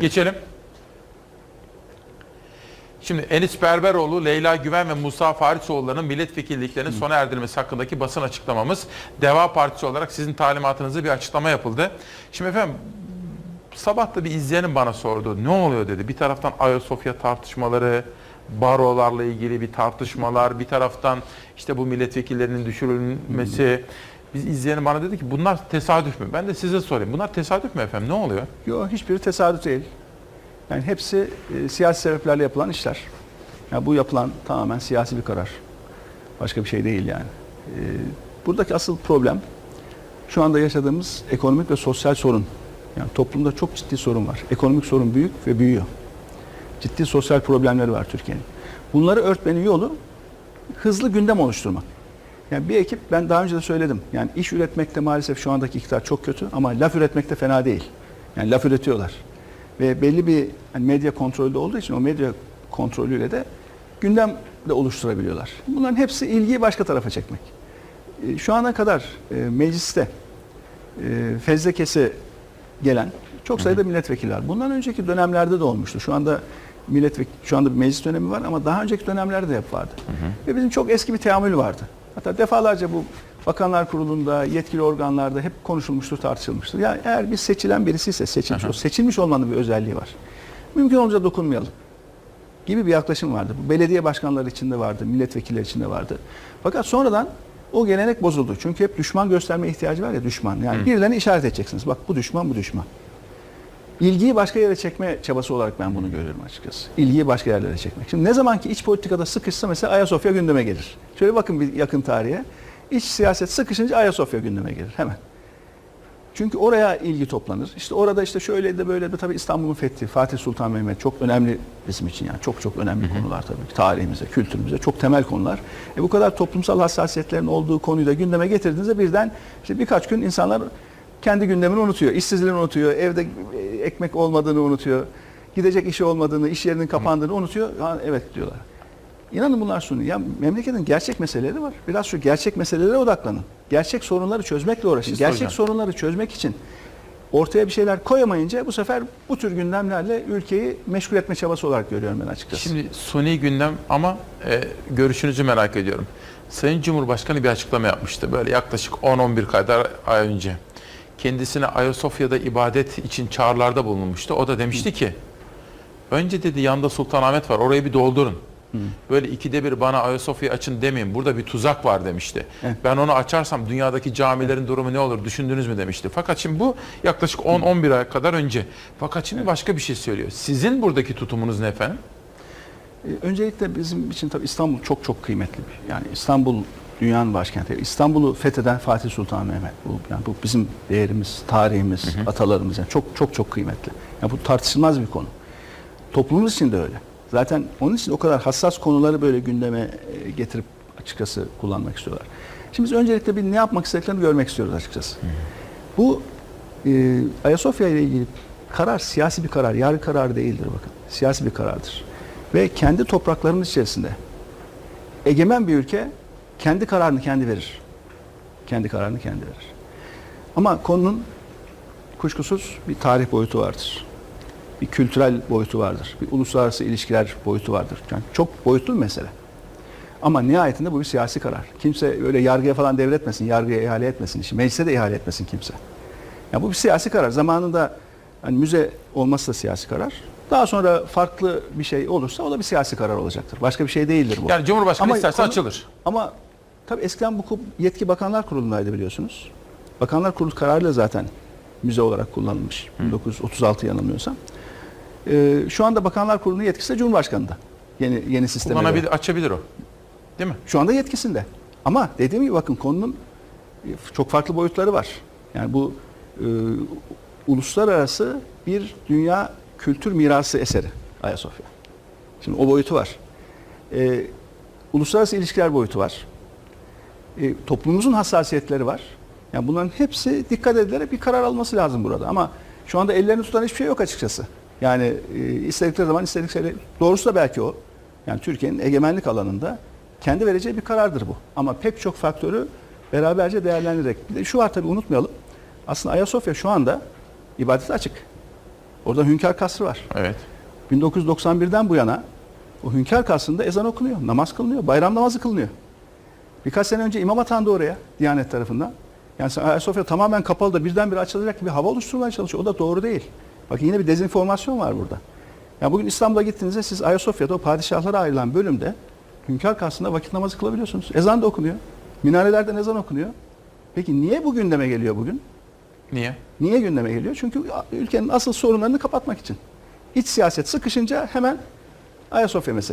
Geçelim. Şimdi Enis Berberoğlu, Leyla Güven ve Musa Farisoğulları'nın milletvekilliklerinin sona erdirilmesi hakkındaki basın açıklamamız Deva Partisi olarak sizin talimatınızda bir açıklama yapıldı. Şimdi efendim sabah da bir izleyenim bana sordu. Ne oluyor dedi. Bir taraftan Ayasofya tartışmaları, barolarla ilgili bir tartışmalar, bir taraftan işte bu milletvekillerinin düşürülmesi. Biz izleyenim bana dedi ki bunlar tesadüf mü? Ben de size sorayım. Bunlar tesadüf mü efendim? Ne oluyor? Yok hiçbiri tesadüf değil. Yani hepsi e, siyasi sebeplerle yapılan işler. Yani bu yapılan tamamen siyasi bir karar. Başka bir şey değil yani. E, buradaki asıl problem şu anda yaşadığımız ekonomik ve sosyal sorun. Yani toplumda çok ciddi sorun var. Ekonomik sorun büyük ve büyüyor. Ciddi sosyal problemleri var Türkiye'nin. Bunları örtmenin yolu hızlı gündem oluşturmak. Yani bir ekip ben daha önce de söyledim. Yani iş üretmekte maalesef şu andaki iktidar çok kötü ama laf üretmekte fena değil. Yani laf üretiyorlar. Ve belli bir hani medya kontrolü olduğu için o medya kontrolüyle de gündem de oluşturabiliyorlar. Bunların hepsi ilgiyi başka tarafa çekmek. E, Şu ana kadar e, mecliste e, fezlekesi gelen çok sayıda milletvekili var. Bundan önceki dönemlerde de olmuştu. Şu anda milletvekili şu anda bir meclis dönemi var ama daha önceki dönemlerde de hep vardı. Ve bizim çok eski bir teamül vardı. Hatta defalarca bu Bakanlar Kurulu'nda, yetkili organlarda hep konuşulmuştur, tartışılmıştır. Yani eğer bir seçilen birisi ise seçilmiş, o seçilmiş olmanın bir özelliği var. Mümkün olunca dokunmayalım gibi bir yaklaşım vardı. Bu belediye başkanları içinde vardı, milletvekilleri içinde vardı. Fakat sonradan o gelenek bozuldu. Çünkü hep düşman gösterme ihtiyacı var ya düşman. Yani birilerini işaret edeceksiniz. Bak bu düşman, bu düşman. İlgiyi başka yere çekme çabası olarak ben bunu görüyorum açıkçası. İlgiyi başka yerlere çekmek. Şimdi ne zaman ki iç politikada sıkışsa mesela Ayasofya gündeme gelir. Şöyle bakın bir yakın tarihe. İç siyaset sıkışınca Ayasofya gündeme gelir hemen. Çünkü oraya ilgi toplanır. İşte orada işte şöyle de böyle de tabii İstanbul'un fethi, Fatih Sultan Mehmet çok önemli bizim için yani çok çok önemli konular tabii. Tarihimize, kültürümüze çok temel konular. E bu kadar toplumsal hassasiyetlerin olduğu konuyu da gündeme getirdiğinizde birden işte birkaç gün insanlar kendi gündemini unutuyor. işsizliğini unutuyor. Evde e, ekmek olmadığını unutuyor. Gidecek işi olmadığını, iş yerinin kapandığını unutuyor. Ha, evet diyorlar. İnanın bunlar suni. Ya memleketin gerçek meseleleri var. Biraz şu gerçek meselelere odaklanın. Gerçek sorunları çözmekle uğraşın. Siz Gerçek soracağım. sorunları çözmek için ortaya bir şeyler koyamayınca bu sefer bu tür gündemlerle ülkeyi meşgul etme çabası olarak görüyorum ben açıkçası. Şimdi suni gündem ama e, görüşünüzü merak ediyorum. Sayın Cumhurbaşkanı bir açıklama yapmıştı. Böyle yaklaşık 10-11 kadar ay önce. Kendisine Ayasofya'da ibadet için çağrılarda bulunmuştu. O da demişti ki önce dedi yanda Sultanahmet var orayı bir doldurun. Böyle ikide bir bana Ayasofya açın demeyin. Burada bir tuzak var demişti. Evet. Ben onu açarsam dünyadaki camilerin durumu ne olur düşündünüz mü demişti. Fakat şimdi bu yaklaşık 10-11 ay kadar önce. Fakat şimdi başka bir şey söylüyor. Sizin buradaki tutumunuz ne efendim? E, Öncelikle bizim için tabii İstanbul çok çok kıymetli bir. Yani İstanbul dünyanın başkenti. İstanbul'u fetheden Fatih Sultan Mehmet. Bu yani bu bizim değerimiz, tarihimiz, atalarımız yani çok çok çok kıymetli. Yani bu tartışılmaz bir konu. Toplumumuz için de öyle. Zaten onun için o kadar hassas konuları böyle gündeme e, getirip açıkçası kullanmak istiyorlar. Şimdi biz öncelikle bir ne yapmak istediklerini görmek istiyoruz açıkçası. Bu e, Ayasofya ile ilgili karar siyasi bir karar, yargı kararı değildir bakın. Siyasi bir karardır. Ve kendi topraklarının içerisinde egemen bir ülke kendi kararını kendi verir. Kendi kararını kendi verir. Ama konunun kuşkusuz bir tarih boyutu vardır. Bir kültürel boyutu vardır. Bir uluslararası ilişkiler boyutu vardır. Yani çok boyutlu bir mesele. Ama nihayetinde bu bir siyasi karar. Kimse öyle yargıya falan devretmesin, yargıya ihale etmesin, işi, meclise de ihale etmesin kimse. Ya bu bir siyasi karar. Zamanında hani müze olması da siyasi karar. Daha sonra farklı bir şey olursa o da bir siyasi karar olacaktır. Başka bir şey değildir bu. Yani Cumhurbaşkanı Ama isterse konu- açılır. Ama tabii eskiden bu yetki Bakanlar Kurulu'ndaydı biliyorsunuz. Bakanlar Kurulu kararıyla zaten müze olarak kullanılmış. 1936 yanılmıyorsam. Ee, şu anda Bakanlar Kurulu'nun yetkisi de Cumhurbaşkanı'nda. Yeni yeni sisteme göre. Kullanabilir, açabilir o. Değil mi? Şu anda yetkisinde. Ama dediğim gibi bakın konunun e, çok farklı boyutları var. Yani bu e, uluslararası bir dünya kültür mirası eseri Ayasofya. Şimdi o boyutu var. E, uluslararası ilişkiler boyutu var. E, toplumumuzun hassasiyetleri var. Yani bunların hepsi dikkat edilerek bir karar alması lazım burada. Ama şu anda ellerini tutan hiçbir şey yok açıkçası. Yani e, istedikleri zaman istedikleri doğrusu da belki o. Yani Türkiye'nin egemenlik alanında kendi vereceği bir karardır bu. Ama pek çok faktörü beraberce değerlendirerek. Bir de şu var tabii unutmayalım. Aslında Ayasofya şu anda ibadete açık. Orada Hünkar Kasrı var. Evet. 1991'den bu yana o Hünkar Kasrı'nda ezan okunuyor, namaz kılınıyor, bayram namazı kılınıyor. Birkaç sene önce imam atandı oraya Diyanet tarafından. Yani Ayasofya tamamen kapalı da birdenbire açılacak gibi hava oluşturmaya çalışıyor. O da doğru değil. Bakın yine bir dezenformasyon var burada. Yani bugün İstanbul'a gittiğinizde siz Ayasofya'da o padişahlara ayrılan bölümde Hünkar Kasrı'nda vakit namazı kılabiliyorsunuz. Ezan da okunuyor. Minarelerden ezan okunuyor. Peki niye bu gündeme geliyor bugün? Niye? Niye gündeme geliyor? Çünkü ülkenin asıl sorunlarını kapatmak için. İç siyaset sıkışınca hemen Ayasofya meselesi.